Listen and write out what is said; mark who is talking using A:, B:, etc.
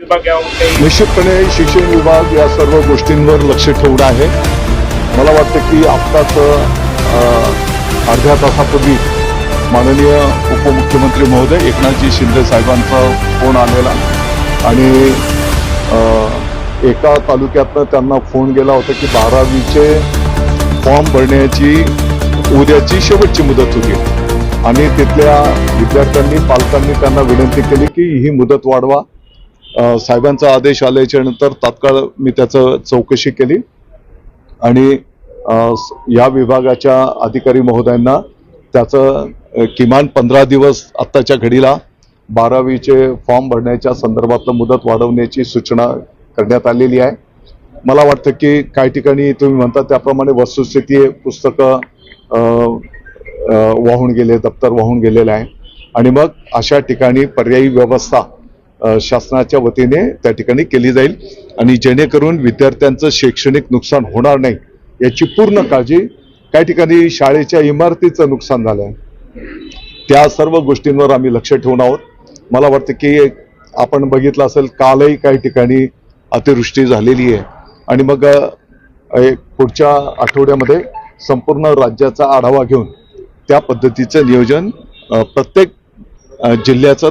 A: विभाग यावर
B: निश्चितपणे शिक्षण विभाग या सर्व गोष्टींवर लक्ष ठेवून आहे. मला वाटतं की आत्ताच अर्ध्या तासापूर्वी माननीय उपमुख्यमंत्री महोदय एकनाथजी शिंदे साहेबांचा फोन आलेला आणि एका तालुक्यातनं त्यांना फोन गेला होता की बारावीचे फॉर्म भरण्याची उद्याची शेवटची मुदत होती. आणि तिथल्या विद्यार्थ्यांनी पालकांनी त्यांना विनंती केली की ही मुदत वाढवा. साहेबांचा आदेश आल्याच्यानंतर तात्काळ मी त्याचं चौकशी केली. आणि या विभागाच्या अधिकारी महोदयांना त्याचं किमान पंधरा दिवस आत्ताच्या घडीला बारावीचे फॉर्म भरण्याच्या संदर्भातलं मुदत वाढवण्याची सूचना करण्यात आलेली आहे. मला वाटतं की काही ठिकाणी तुम्ही म्हणता त्याप्रमाणे वस्तुस्थिती पुस्तकं वाहून गेले दप्तर वाहून गेलेलं आहे. आणि मग अशा ठिकाणी पर्यायी व्यवस्था शासनाच्या वतीने त्या ठिकाणी केली जाईल. आणि जेणेकरून विद्यार्थ्यांचं शैक्षणिक नुकसान होणार नाही याची पूर्ण काळजी काही ठिकाणी शाळेच्या इमारतीचं नुकसान झालं आहे. त्या सर्व गोष्टींवर आम्ही लक्ष ठेवून आहोत. मला वाटतं की आपण बघितलं असेल कालही काही ठिकाणी अतिवृष्टी झालेली आहे. आणि मग एक पुढच्या आठवड्यामध्ये संपूर्ण राज्याचा आढावा घेऊन त्या पद्धतीचं नियोजन प्रत्येक जिल्ह्याचं